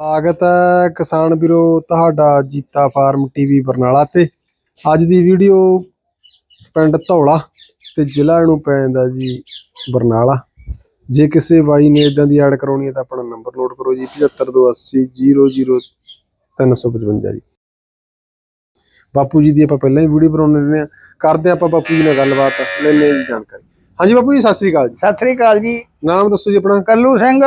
ਸਵਾਗਤ ਹੈ ਕਿਸਾਨ ਵੀਰੋ ਤੁਹਾਡਾ ਜੀਤਾ ਫਾਰਮ ਟੀਵੀ ਬਰਨਾਲਾ ਤੇ। ਅੱਜ ਦੀ ਵੀਡੀਓ ਪਿੰਡ ਧੌਲਾ ਤੇ ਜ਼ਿਲ੍ਹਾ ਨੂੰ ਪੈ ਜਾਂਦਾ ਜੀ ਬਰਨਾਲਾ। ਜੇ ਕਿਸੇ ਬਾਈ ਨੇ ਇਦਾਂ ਦੀ ਐਡ ਕਰਾਉਣੀ ਹੈ ਤਾਂ ਆਪਣਾ ਨੰਬਰ ਨੋਟ ਕਰੋ ਜੀ 7528000355 ਜੀ। ਬਾਪੂ ਜੀ ਦੀ ਆਪਾਂ ਪਹਿਲਾਂ ਹੀ ਵੀਡੀਓ ਬਣਾਉਣੇ ਰਹੇ ਆ ਕਰਦੇ ਆਪਾਂ ਬਾਪੂ ਜੀ ਨਾਲ ਗੱਲਬਾਤ ਲੈਣੇ ਜੀ ਜਾਣਕਾਰੀ। ਹਾਂਜੀ ਬਾਪੂ ਜੀ ਸਤਿ ਸ੍ਰੀ ਅਕਾਲ ਜੀ। ਸਤਿ ਸ੍ਰੀ ਅਕਾਲ ਜੀ। ਨਾਮ ਦੱਸੋ ਜੀ ਆਪਣਾ। ਕੱਲੂ ਸਿੰਘ।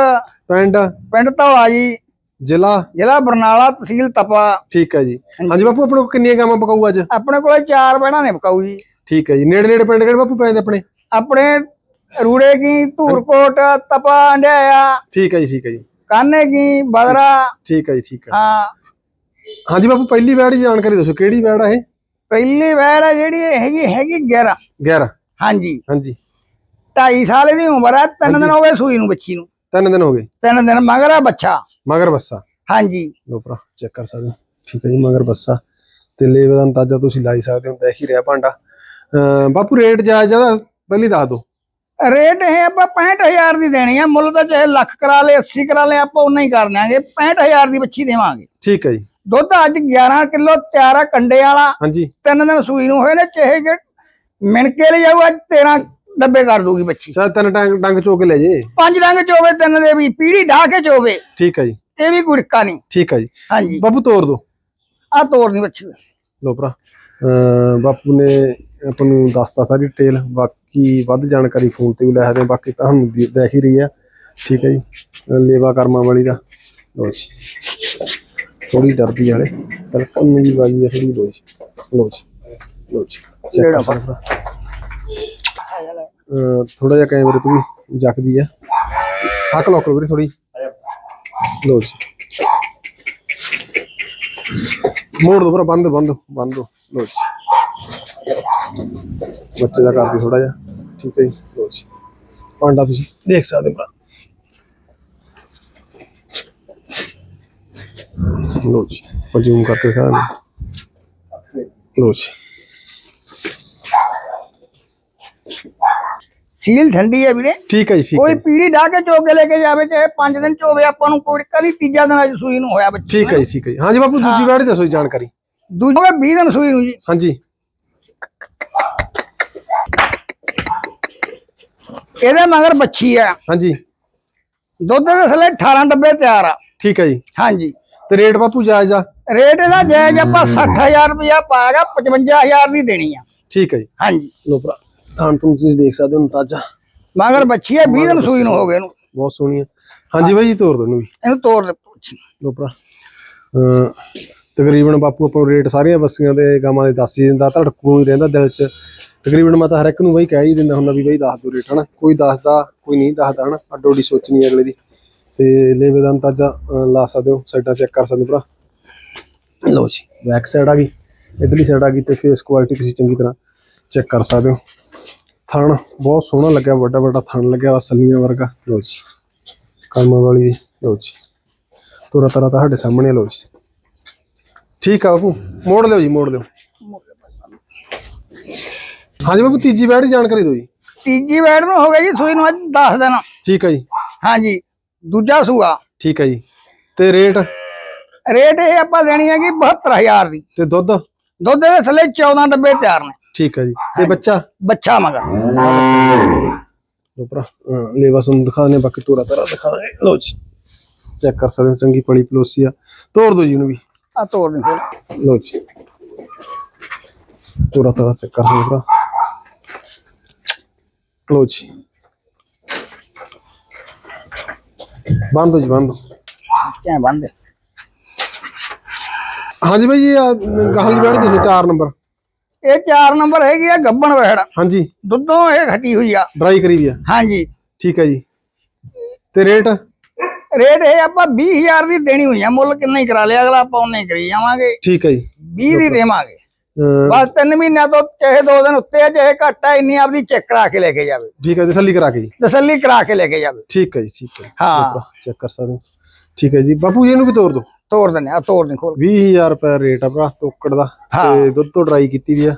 ਪਿੰਡ? ਪਿੰਡ ਧੌਲਾ ਜੀ। ਜ਼ਿਲ੍ਹਾ? ਜ਼ਿਲ੍ਹਾ ਬਰਨਾਲਾ ਤਹਿਸੀਲ ਤਪਾ। ਠੀਕ ਹੈ ਜੀ। ਹਾਂਜੀ। ਬਾਪੂ ਆਪਣੇ ਕੋਲ ਕਿੰਨੀਆਂ ਗਾਵਾਂ ਪਕਾਊ ਅੱਜ? ਆਪਣੇ ਕੋਲੇ ਚਾਰ ਬਹਿਣਾ ਨੇ ਬਕਾਊ ਜੀ। ਠੀਕ ਹੈ ਜੀ। ਨੇੜੇ ਨੇੜੇ ਪਿੰਡ ਕਿਹੜੇ ਬਾਪੂ ਪੈਂਦੇ ਆਪਣੇ? ਆਪਣੇ ਰੂੜੇ ਕੀ ਧੂਰਕੋਟ ਤਪਾ ਅੰਡਿਆ ਠੀਕ ਹੈ ਜੀ ਠੀਕ ਹੈ ਜੀ। ਕਾਨੇ ਕੀ ਬਦਰਾ। ਠੀਕ ਹੈ ਜੀ ਠੀਕ ਹੈ। ਹਾਂ। ਹਾਂਜੀ ਬਾਪੂ ਪਹਿਲੀ ਵੈੜ ਦੀ ਜਾਣਕਾਰੀ ਦੱਸੋ ਕਿਹੜੀ ਵੈੜ ਆ ਇਹ? ਪਹਿਲੀ ਵੈੜ ਹੈ ਜਿਹੜੀ ਹੈਗੀ ਹੈਗੀ 11 11 ਹਾਂਜੀ। ਹਾਂਜੀ। 2.5 ਸਾਲ ਦੀ ਉਮਰ ਹੈ ਤਿੰਨ ਦਿਨ ਹੋ ਗਏ ਸੂਈ ਨੂੰ ਬੱਚੀ ਨੂੰ। ਤਿੰਨ ਦਿਨ ਹੋ ਗਏ। ਤਿੰਨ ਦਿਨ ਮਗਰ ਹੈ ਬੱਚਾ। ਮਗਰ ਬੱਸਾ ਹਾਂਜੀ। ਲੋ ਭਰਾ ਚੈੱਕ ਕਰ ਸਕਦੇ ਹੋ। ਠੀਕ ਹੈ ਜੀ ਮਗਰ ਬੱਸਾ ਤੇ ਲੇਵੇ ਦਾ ਅੰਦਾਜ਼ਾ ਤੁਸੀਂ ਲਾਈ ਸਕਦੇ ਹੋ ਦੇਖ ਹੀ ਰਿਹਾ ਭਾਂਡਾ। ਬਾਪੂ ਰੇਟ ਜਾ ਜ਼ਿਆਦਾ ਪਹਿਲੀ ਦੱਸ ਦਿਓ। ਰੇਟ ਇਹ ਆਪਾਂ 65000 ਦੀ ਦੇਣੀ ਆ। ਮੁੱਲ ਤਾਂ ਚਾਹੇ ਲੱਖ ਕਰਾ ਲੇ 80 ਕਰਾ ਲੇ ਆਪਾਂ ਉਨਾ ਹੀ ਕਰ ਦਿਆਂਗੇ। 65000 ਦੀ ਬੱਚੀ ਦੇਵਾਂਗੇ। ਠੀਕ ਹੈ ਜੀ। ਦੁੱਧ ਅੱਜ 11 ਕਿਲੋ ਤਿਆਰ ਆ ਕੰਡੇ ਵਾਲਾ। ਹਾਂਜੀ। ਤਿੰਨ ਦਿਨ ਸੂਈ ਨੂੰ ਹੋਏ ਨੇ ਚਾਹੇ ਜੇ ਮਿਣ ਕੇ ਲੈ ਜਾਊ ਅੱਜ 13 ਡੱਬੇ ਕਰ ਦੂਗੀ ਬੱਚੀ ਸ਼ਾਇਦ ਤਿੰਨ ਟੰਗ ਡੰਗ ਚੋ ਕੇ ਲੈ ਜੇ। ਪੰਜ ਰੰਗ ਚੋਵੇ ਤਿੰਨ ਦੇ ਵੀ ਪੀੜੀ ਢਾ ਕੇ ਚੋਵੇ। ਠੀਕ ਹੈ ਜੀ। ਇਹ ਵੀ ਰਿੱਕਾ ਨਹੀਂ। ਠੀਕ ਹੈ ਜੀ। ਹਾਂਜੀ। ਬਾਪੂ ਤੋਰ ਦਿਓ ਆ ਤੋੜਨੀ ਬੱਚੀ ਲੋ ਭਰਾ। ਬਾਪੂ ਨੇ ਆਪਾਂ ਨੂੰ ਦੱਸਤਾ ਸਾਰੀ ਡਿਟੇਲ ਬਾਕੀ ਵੱਧ ਜਾਣਕਾਰੀ ਫੋਨ ਤੇ ਵੀ ਲੈ ਸਕਦੇ ਹੋ ਬਾਕੀ ਤੁਹਾਨੂੰ ਦੇ- ਦੇਖ ਹੀ ਰਹੀ ਆ। ਠੀਕ ਹੈ ਜੀ। ਲੇਵਾ ਕਰਮਾਂ ਵਾਲੀ ਦਾ। ਲੋ ਜੀ। ਥੋੜੀ ਡਰਦੀ ਵਾਲੇ ਤਲਕਣ ਨੂੰ ਵੀ ਬਾਜੀ ਆ ਥੋੜੀ ਲੋ ਜੀ। ਲੋ ਜੀ। ਲੋ ਜੀ। ਚੈੱਕ ਕਰ ਸਕਦਾ ਥੋੜਾ ਜਿਹਾ ਕੈਮਰੇ ਤੋਂ ਵੀ ਜੱਕਦੀ ਆ। ਹੱਕ ਲੋਕ ਵੀਰੇ ਥੋੜੀ ਲੋ ਜੀ। ਮੋੜ ਦੋ ਭਰਾ, ਬੰਦ ਬੰਦ ਬੰਦ ਦੋ। ਲੋ ਜੀ। ਬੱਚੇ ਦਾ ਕਰਦੀ ਥੋੜਾ ਜਿਹਾ। ਠੀਕ ਹੈ ਜੀ। ਲੋ ਜੀ। ਭਾਂਡਾ ਤੁਸੀਂ ਦੇਖ ਸਕਦੇ ਹੋ ਭਰਾ। ਲੋ ਜੀ। ਆਪਾਂ ਕਰਕੇ ਦਿਖਾ ਲੋ ਜੀ। ਸੀਲ ਠੰਡੀ ਹੈ ਵੀਰੇ। ਠੀਕ ਹੈ ਜੀ ਠੀਕ ਕੋਈ ਹੈ। ਪੀੜੀ ਢਾ ਕੇ ਚੋ ਕੇ ਲੈ ਕੇ ਜਾਵੇ ਚਾਹੇ ਪੰਜ ਦਿਨ ਚੋਵੇ ਆਪਾਂ ਨੂੰ ਕੋਈ ਨਹੀਂ ਤੀਜਾ ਦਿਨ ਅੱਜ ਸੂਈ ਨੂੰ ਹੋਇਆ ਬੱਚੀ ਠੀਕ ਹੈ ਜੀ ਠੀਕ ਹੈ ਜੀ। ਹਾਂਜੀ ਬਾਪੂ ਦੂਜੀ ਵਾਰ ਦੱਸੋ ਜੀ ਜਾਣਕਾਰੀ। ਦੂਜੇ 20 ਦਿਨ ਸੂਈ ਨੂੰ ਜੀ। ਹਾਂਜੀ। ਇਹਦੇ ਮਗਰ ਬੱਚੀ ਆ ਹਾਂਜੀ। ਦੁੱਧ ਦੇ ਥੱਲੇ 18 ਡੱਬੇ ਤਿਆਰ ਆ। ਠੀਕ ਹੈ ਜੀ। ਹਾਂਜੀ। ਤੇ ਰੇਟ ਬਾਪੂ ਜਾਇਜ਼ ਆ? ਰੇਟ ਇਹਦਾ ਜਾਇਜ਼ ਆਪਾਂ 60000 ਰੁਪਇਆ ਪਾਏਗਾ 55000 ਦੀ ਦੇਣੀ ਆ। ਠੀਕ ਹੈ ਜੀ। ਹਾਂਜੀ। ਲੋ ਭਰਾ। ਥਾਂ ਤੋਂ ਤੁਸੀਂ ਦੇਖ ਸਕਦੇ ਹੋ ਅੰਦਾਜ਼ਾ। ਮਗਰ ਬੱਚੀ ਹੈ 20 ਦਿਨ ਸੂਈ ਨੂੰ ਹੋ। ਗਏ ਇਹਨੂੰ। ਬਹੁਤ ਸੋਹਣੀ ਹੈ। ਹਾਂਜੀ ਬਾਈ ਜੀ ਤੋਰ ਦੋ ਇਹਨੂੰ ਵੀ। ਇਹਨੂੰ ਤੋੜ ਦੇ। ਲੋ ਭਰਾ। ਤਕਰੀਬਨ ਬਾਪੂ ਆਪਾਂ ਰੇਟ ਸਾਰੀਆਂ ਬੱਸੀਆਂ ਦੇ ਗਾਵਾਂ ਦੇ ਦੱਸ ਹੀ ਦਿੰਦਾ ਧੜਕੂ ਹੀ ਰਹਿੰਦਾ ਦਿਲ 'ਚ। ਤਕਰੀਬਨ ਮੈਂ ਤਾਂ ਹਰ ਇੱਕ ਨੂੰ ਬਈ ਕਹਿ ਹੀ ਦਿੰਦਾ ਹੁੰਦਾ ਵੀ ਬਈ ਦੱਸ ਦੋ ਰੇਟ ਹਨਾ। ਕੋਈ ਦੱਸਦਾ ਕੋਈ ਨਹੀਂ ਦੱਸਦਾ ਹਨਾ। ਅੱਡੋ ਅੱਡੀ ਸੋਚਣੀ ਅਗਲੇ ਦੀ। ਤੇ ਲੇਵੇ ਦਾ ਅੰਦਾਜ਼ਾ ਲਾ ਸਕਦੇ ਹੋ। ਸਾਈਡਾਂ ਚੈੱਕ ਕਰ ਸਕਦੇ ਹੋ ਭਰਾ। ਲਓ ਜੀ ਬੈਕ ਸਾਈਡ ਆ ਗਈ। ਇਧਰਲੀ ਸਾਈਡ ਆ ਗਈ ਤੇ ਫੇਸ ਕੁਆਲਿਟੀ ਤੁਸੀਂ ਚੰਗੀ ਤਰ੍ਹਾਂ ਚੈੱਕ ਕਰ ਸਕਦੇ ਹੋ। ਥਣ ਬਹੁਤ ਸੋਹਣਾ ਲੱਗਿਆ ਵੱਡਾ ਵੱਡਾ ਥਣ ਲੱਗਿਆ ਵਾ ਸੱਲੀਆਂ ਵਰਗਾ। ਲਓ ਜੀ। ਕਰਮਾਂ ਵਾਲੀ। ਲਓ ਜੀ। ਤੁਰਾ ਤਰਾ ਤੁਹਾਡੇ ਸਾਹਮਣੇ ਲਓ ਜੀ। ਠੀਕ ਆ ਬਾਪੂ ਮੋੜ ਲਿਓ ਜੀ ਮੋੜ ਲਿਓ। ਹਾਂਜੀ ਬਾਪੂ ਤੀਜੀ ਵੈੜ ਦੀ ਜਾਣਕਾਰੀ ਦਿਓ ਜੀ। ਤੀਜੀ ਵੈੜ ਨੂੰ ਹੋ ਗਿਆ ਜੀ ਸੂਈ ਨੂੰ ਅੱਜ 10 ਦਿਨ। ਠੀਕ ਹੈ ਜੀ। ਹਾਂਜੀ ਦੂਜਾ ਸੂਆ। ਠੀਕ ਹੈ ਜੀ। ਤੇ ਰੇਟ? ਰੇਟ ਇਹ ਆਪਾਂ ਦੇਣੀ ਹੈਗੀ 72000 ਦੀ। ਤੇ ਦੁੱਧ? ਦੁੱਧ ਦੇ ਥੱਲੇ 14 ਡੱਬੇ ਤਿਆਰ ਨੇ। ਠੀਕ ਹੈ ਜੀ। ਤੇ ਬੱਚਾ? ਬੱਚਾ ਮਗਰ ਲੋ ਭਰਾ ਲੇਵਾ ਤੁਹਾਨੂੰ ਦਿਖਾਣੇ ਬਾਕੀ ਤੋਰਾ ਤਰਾ ਦਿਖਾਣੇ ਲਓ ਜੀ ਚੈੱਕ ਕਰ ਸਕਦੇ ਹੋ ਚੰਗੀ ਪਲੀ ਪਲੋਸੀ ਆ। ਤੋੜ ਦਿਓ ਜੀ ਇਹਨੂੰ ਵੀ। ਆ ਤੋੜ ਨਹੀਂ ਲਓ ਜੀ। ਤੋਰਾ ਤਰਾ ਚੈੱਕ ਕਰ ਹੋ ਭਰਾ। ਲਓ ਜੀ। ਬੰਦ ਜੀ ਬੰਦ। ਕਿਆ ਬੰਦੇ ਹਾਂਜੀ ਬਾਈ ਜੀ ਆ ਗਾਹਾਂ ਦੀ ਬੈਠ ਦੱਸੋ 4 ਨੰਬਰ। ਇਹ 4 ਨੰਬਰ ਹੈਗੀ ਆ ਗੱਬਣ ਵਹਿੜ। ਹਾਂਜੀ। ਦੁੱਧੋਂ ਇਹ ਘਟੀ ਹੋਈ ਆ। ਡਰਾਈ ਕਰੀ ਵੀ ਆ। ਹਾਂਜੀ। ਠੀਕ ਹੈ ਜੀ। ਤੇ ਰੇਟ? ਰੇਟ ਇਹ ਆਪਾਂ 20000 ਦੀ ਦੇਣੀ ਹੋਈ ਆ। ਮੁੱਲ ਕਿੰਨਾ ਹੀ ਕਰਾ ਲਿਆ ਅਗਲਾ ਆਪਾਂ ਉਹਨੇ ਕਰੀ ਜਾਵਾਂਗੇ। ਠੀਕ ਹੈ ਜੀ। 20 ਦੀ ਦੇਵਾਂਗੇ। ਬਸ ਤਿੰਨ ਮਹੀਨਿਆਂ ਤੋਂ ਚਾਹੇ ਦੋ ਦਿਨ ਉੱਤੇ ਆ ਚਾਹੇ ਘੱਟ ਆ ਇੰਨੀ ਆਪਦੀ ਚੈੱਕ ਕਰਾ ਕੇ ਲੈ ਕੇ ਜਾਵੇ। ਠੀਕ ਹੈ ਤਸੱਲੀ ਕਰਾ ਕੇ ਜੀ। ਤਸੱਲੀ ਕਰਾ ਕੇ ਲੈ ਕੇ ਜਾਵੇ। ਠੀਕ ਹੈ ਜੀ ਠੀਕ ਹੈ। ਹਾਂ। ਚੈੱਕ ਕਰ ਸਕਦੇ ਠੀਕ ਹੈ ਜੀ। ਬਾਪੂ ਜੀ ਇਹਨੂੰ ਵੀ ਤੋੜ ਦਿਓ। ਤੋੜ ਦਿੰਦੇ ਆ ਤੋੜ ਦੇ ਖੋਲ 20000 ਰੁਪਏ ਰੇਟ ਆ ਭਰਾ ਤੋਕੜ ਦਾ। ਹਾਂ। ਤੇ ਦੁੱਧ ਤੋਂ ਡਰਾਈ ਕੀਤੀ ਵੀ ਆ।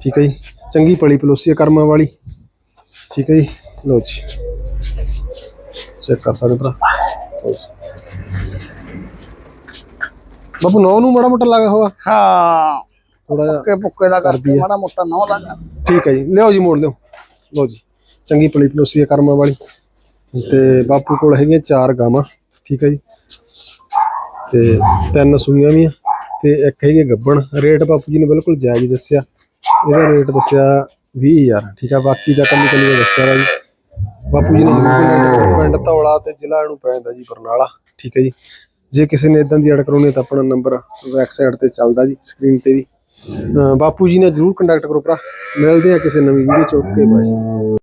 ਠੀਕ ਹੈ ਜੀ। ਚੰਗੀ ਪਲੀ ਪਲੋਸੀ ਆ ਕਰਮਾਂ ਵਾਲੀ। ਠੀਕ ਹੈ ਜੀ। ਲਓ ਜੀ। ਚੈੱਕ ਕਰ ਸਕਦੇ ਭਰਾ। ਲਓ ਜੀ। ਬਾਪੂ ਨੌ ਨੂੰ ਮਾੜਾ ਮੋਟਾ ਲੱਗਾ ਹੋਆ। ਹਾਂ। ਥੋੜਾ ਜਿਹਾ ਪੁੱਕੇ ਪੁੱਕੇ ਦਾ ਕਰਦੀ ਕਰਕੇ ਆ। ਮਾੜਾ ਮੋਟਾ ਨੌ ਦਾ ਕਰ। ਠੀਕ ਹੈ ਜੀ। ਲਿਆਓ ਜੀ ਮੋੜ ਲਿਓ ਲਓ ਜੀ। ਚੰਗੀ ਪਲੀ ਪਲੋਸੀ ਹੈ ਕਰਮਾਂ ਵਾਲੀ। ਤੇ ਬਾਪੂ ਕੋਲ ਹੈਗੀਆਂ ਚਾਰ ਗਾਵਾਂ। ਠੀਕ ਹੈ ਜੀ। ਤੇ ਤਿੰਨ ਸੂਈਆਂ ਵੀ ਆ ਤੇ ਇੱਕ ਹੈਗੀ ਗੱਬਣ। ਰੇਟ ਬਾਪੂ ਜੀ ਨੇ ਬਿਲਕੁਲ ਜਾਇਜ਼ ਦੱਸਿਆ। ਇਹਦਾ ਰੇਟ ਦੱਸਿਆ 20000 ਠੀਕ ਆ ਬਾਕੀ ਦਾ ਕੱਲੀ ਦਾ ਦੱਸਿਆ ਜੀ। ਬਾਪੂ ਜੀ ਨੇ ਜ਼ਰੂਰ। ਪਿੰਡ ਧੌਲਾ ਤੇ ਜ਼ਿਲ੍ਹਾ ਇਹਨੂੰ ਪੈਂਦਾ ਜੀ ਬਰਨਾਲਾ। ਠੀਕ ਹੈ ਜੀ। ਜੇ ਕਿਸੇ ਨੇ ਇਦਾਂ ਦੀ ਅੜ ਕਰਾਉਣੀ ਤਾਂ ਆਪਣਾ ਨੰਬਰ ਸਾਈਡ ਤੇ ਚੱਲਦਾ ਜੀ ਸਕਰੀਨ ਤੇ ਵੀ। ਬਾਪੂ ਜੀ ਨੇ ਜਰੂਰ ਕੰਟੈਕਟ ਕਰੋ ਭਰਾ। ਮਿਲਦੇ ਆ ਕਿਸੇ ਨਵੀਂ ਵੀਡੀਓ ਚ। Okay bye